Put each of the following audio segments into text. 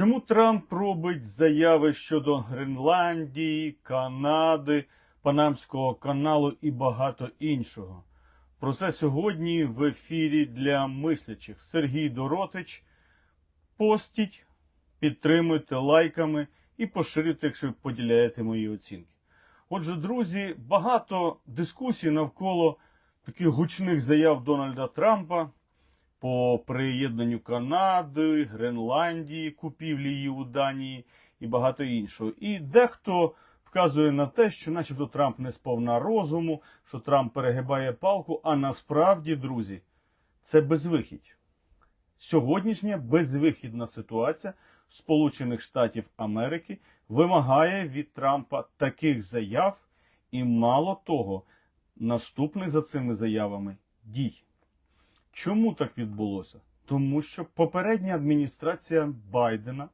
Чому Трамп робить заяви щодо Гренландії, Канади, Панамського каналу і багато іншого? Про це сьогодні в ефірі для мислячих. Сергій Доротич. Постіть, підтримуйте лайками і поширюйте, якщо поділяєте мої оцінки. Отже, друзі, багато дискусій навколо таких гучних заяв Дональда Трампа по приєднанню Канади, Гренландії, купівлі її у Данії і багато іншого. І дехто вказує на те, що начебто Трамп не сповна розуму, що Трамп перегибає палку, а насправді, друзі, це безвихідь. Сьогоднішня безвихідна ситуація Сполучених Штатів Америки вимагає від Трампа таких заяв, і мало того, наступних за цими заявами дій. Чому так відбулося? Тому що попередня адміністрація Байдена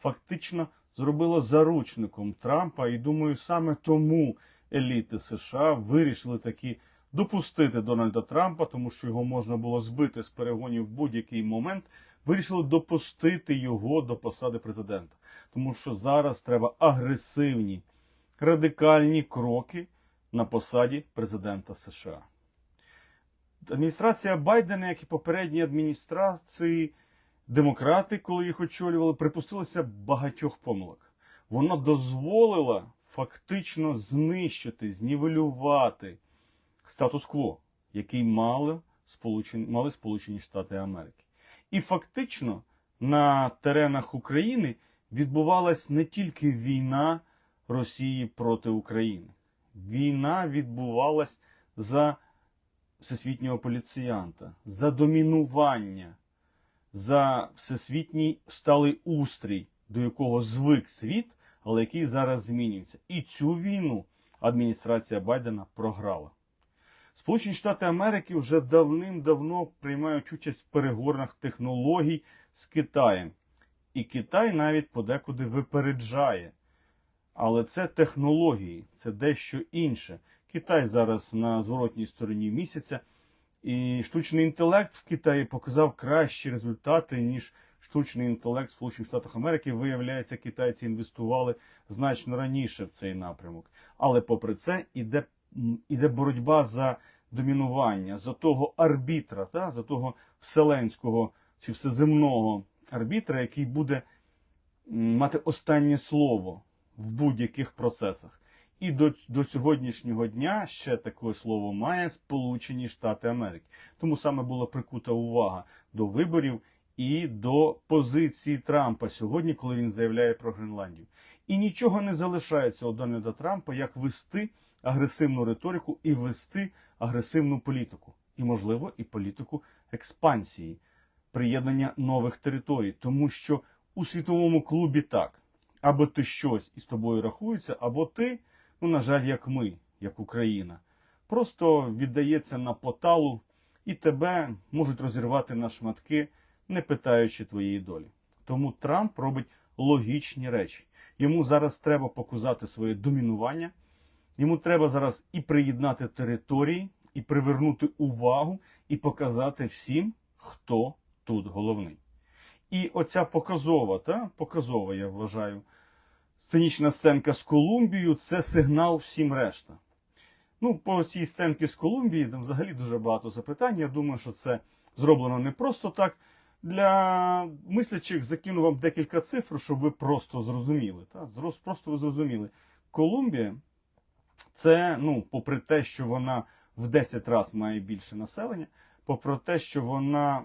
фактично зробила заручником Трампа, і думаю, саме тому еліти США вирішили таки допустити Дональда Трампа, тому що його можна було збити з перегонів в будь-який момент. Вирішили допустити його до посади президента, тому що зараз треба агресивні, радикальні кроки на посаді президента США. Адміністрація Байдена, як і попередні адміністрації, демократи, коли їх очолювали, припустилися багатьох помилок. Вона дозволила фактично знищити, знівелювати статус-кво, який мали Сполучені, мали Сполучені Штати Америки. І фактично на теренах України відбувалась не тільки війна Росії проти України. Війна відбувалась за всесвітнього поліціянта, за домінування, за всесвітній сталий устрій, до якого звик світ, але який зараз змінюється. І цю війну адміністрація Байдена програла. Сполучені Штати Америки вже давним-давно приймають участь в переговорах технологій з Китаєм. І Китай навіть подекуди випереджає. Але це технології, це дещо інше. Китай зараз на зворотній стороні місяця, і штучний інтелект в Китаї показав кращі результати, ніж штучний інтелект в Сполучених Штатах Америки. Виявляється, китайці інвестували значно раніше в цей напрямок. Але попри це іде, іде боротьба за домінування, за того арбітра, та, за того вселенського чи всеземного арбітра, який буде мати останнє слово в будь-яких процесах. І до, до сьогоднішнього дня ще таке слово має Сполучені Штати Америки. Тому саме була прикута увага до виборів і до позиції Трампа сьогодні, коли він заявляє про Гренландію. І нічого не залишається у Дональда Трампа, як вести агресивну риторику і вести агресивну політику, і, можливо, і політику експансії, приєднання нових територій, тому що у світовому клубі так. Або ти щось із тобою рахується, або ти, ну, на жаль, як ми, як Україна, просто віддається на поталу, і тебе можуть розірвати на шматки, не питаючи твоєї долі. Тому Трамп робить логічні речі. Йому зараз треба показати своє домінування. Йому треба зараз і приєднати території, і привернути увагу, і показати всім, хто тут головний. І оця показова, та, показова, я вважаю, сценічна сценка з Колумбією це сигнал всім решта. Ну, по цій сценці з Колумбії там взагалі дуже багато запитань. Я думаю, що це зроблено не просто так. Для мислячих закину вам декілька цифр, щоб ви просто зрозуміли. Та? Просто ви зрозуміли. Колумбія це, ну, попри те, що вона в 10 разів має більше населення, попри те, що вона,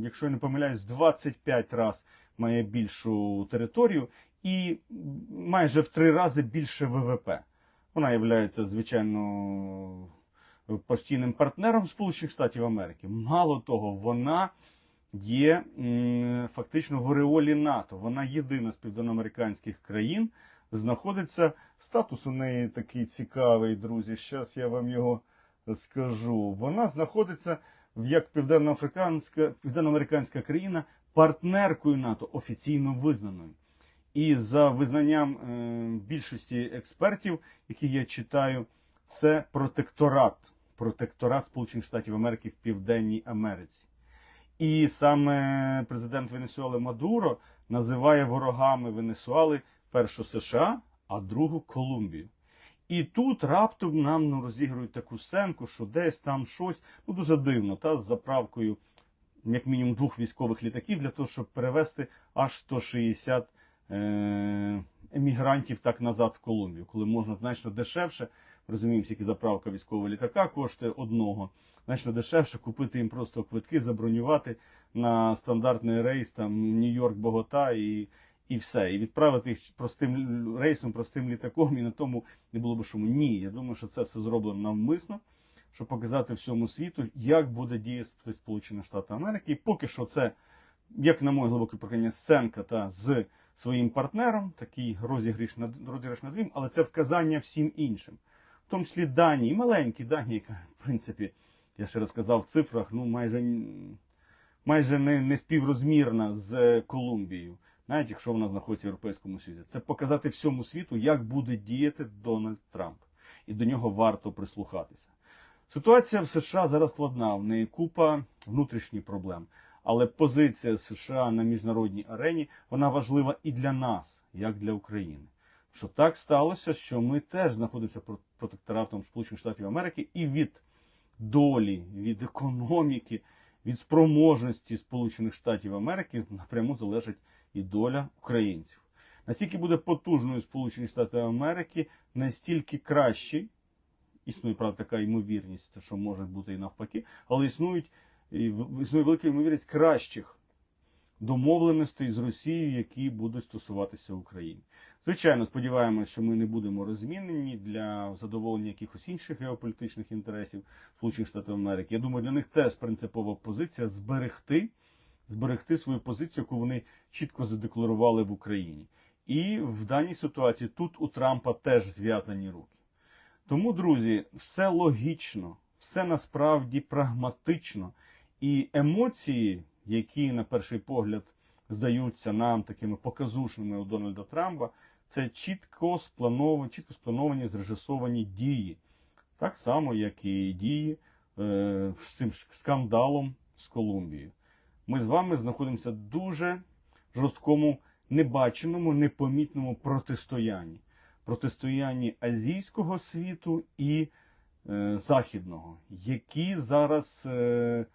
якщо я не помиляюсь, 25 разів має більшу територію і майже в 3 рази більше ВВП. Вона є, звичайно, постійним партнером Сполучених Штатів Америки. Мало того, вона є фактично в ореолі НАТО. Вона єдина з південноамериканських країн, знаходиться. Статус у неї такий цікавий, друзі. Зараз я вам його скажу. Вона знаходиться як південноафриканська, південноамериканська країна партнеркою НАТО, офіційно визнаною. І за визнанням е, більшості експертів, які я читаю, це протекторат, протекторат Сполучених Штатів Америки в Південній Америці. І саме президент Венесуели Мадуро називає ворогами Венесуели першу США, а другу Колумбію. І тут раптом нам ну, розігрують таку сценку, що десь там щось, ну дуже дивно, та з заправкою як мінімум двох військових літаків для того, щоб перевезти аж 160 е- емігрантів так назад в Колумбію, коли можна значно дешевше, розуміємо, скільки заправка військового літака коштує одного, значно дешевше купити їм просто квитки, забронювати на стандартний рейс там Нью-Йорк, Богота і, і все. І відправити їх простим рейсом, простим літаком, і на тому не було б шуму. Ні, я думаю, що це все зроблено навмисно щоб показати всьому світу, як буде діяти Сполучені Штати Америки. І поки що це, як на моє глибоке прохання, сценка та з своїм партнером, такий розіграш над розіграш над ним, але це вказання всім іншим. В тому числі Данії, маленькі Данії, яка, в принципі, я ще раз сказав в цифрах, ну майже, майже не, не співрозмірна з Колумбією, навіть якщо вона знаходиться в Європейському Союзі. Це показати всьому світу, як буде діяти Дональд Трамп. І до нього варто прислухатися. Ситуація в США зараз складна, в неї купа внутрішніх проблем. Але позиція США на міжнародній арені вона важлива і для нас, як для України. Що так сталося, що ми теж знаходимося протекторатом Сполучених Штатів Америки і від долі, від економіки, від спроможності Сполучених Штатів Америки напряму залежить і доля українців. Наскільки буде потужною Сполучені Штати Америки, настільки кращий існує правда така ймовірність, що може бути і навпаки, але існують і існує велика ймовірність кращих домовленостей з Росією, які будуть стосуватися України. Звичайно, сподіваємося, що ми не будемо розмінені для задоволення якихось інших геополітичних інтересів Сполучених Штатів Америки. Я думаю, для них теж принципова позиція зберегти, зберегти свою позицію, яку вони чітко задекларували в Україні. І в даній ситуації тут у Трампа теж зв'язані руки. Тому, друзі, все логічно, все насправді прагматично. І емоції, які на перший погляд здаються нам такими показушними у Дональда Трампа, це чітко сплановані, чітко сплановані, зрежисовані дії. Так само, як і дії е, з цим скандалом з Колумбією. Ми з вами знаходимося в дуже жорсткому, небаченому, непомітному протистоянні протистоянні азійського світу і е, західного, які зараз е,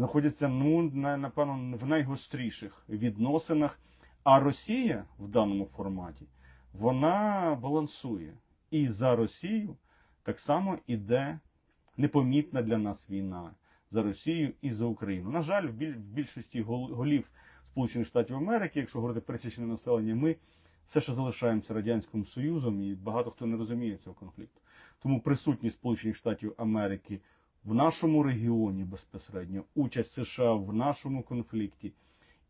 знаходяться ну, на, напевно в найгостріших відносинах. А Росія в даному форматі вона балансує. І за Росію так само іде непомітна для нас війна за Росію і за Україну. На жаль, в більшості голів Сполучених Штатів Америки, якщо говорити пересічне населення, ми все ще залишаємося Радянським Союзом, і багато хто не розуміє цього конфлікту. Тому присутність Сполучених Штатів Америки в нашому регіоні безпосередньо, участь США в нашому конфлікті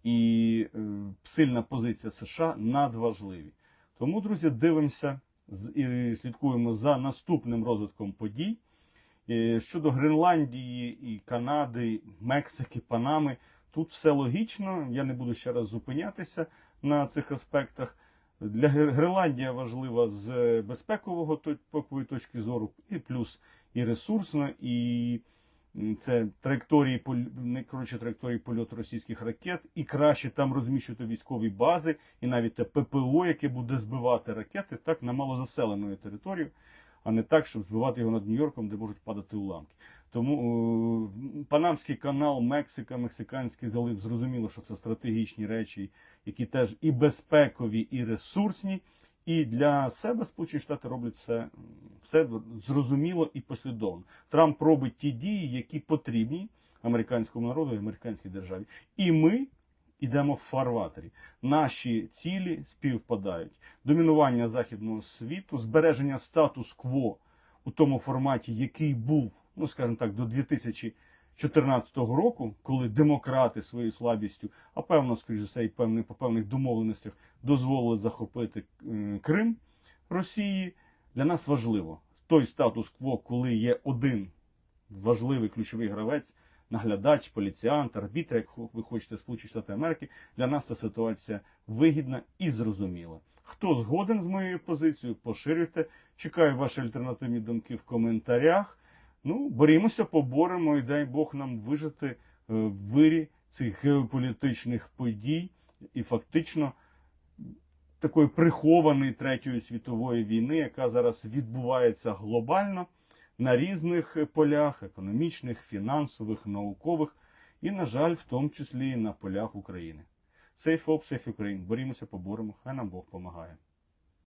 і е, сильна позиція США надважливі. Тому, друзі, дивимося і слідкуємо за наступним розвитком подій. Е, Щодо Гренландії і Канади, Мексики, Панами, тут все логічно. Я не буду ще раз зупинятися на цих аспектах. Для Гренландія важлива з безпекового то- точки зору, і плюс і ресурсно, і це траєкторії коротше траєкторії польоту російських ракет, і краще там розміщувати військові бази, і навіть те ППО, яке буде збивати ракети, так на малозаселену територію, а не так, щоб збивати його над Нью-Йорком, де можуть падати уламки. Тому е, Панамський канал, Мексика, Мексиканський залив, зрозуміло, що це стратегічні речі, які теж і безпекові, і ресурсні. І для себе Сполучені Штати роблять все, все зрозуміло і послідовно. Трамп робить ті дії, які потрібні американському народу і американській державі. І ми йдемо в фарватері. Наші цілі співпадають. Домінування західного світу, збереження статус-кво у тому форматі, який був, ну скажімо так, до 2014 року, коли демократи своєю слабістю, а певно, скоріш за все, і певних, по певних домовленостях дозволили захопити е, Крим Росії, для нас важливо. Той статус-кво, коли є один важливий ключовий гравець, наглядач, поліціант, арбітр, як ви хочете Сполучені Штати Америки, для нас ця ситуація вигідна і зрозуміла. Хто згоден з моєю позицією, поширюйте. Чекаю ваші альтернативні думки в коментарях. Ну, борімося, поборемо і дай Бог нам вижити е, в вирі цих геополітичних подій і фактично такої прихованої Третьої світової війни, яка зараз відбувається глобально на різних полях економічних, фінансових, наукових і, на жаль, в тому числі і на полях України. Safe Hope, Safe Ukraine. Борімося, поборемо, хай нам Бог помагає.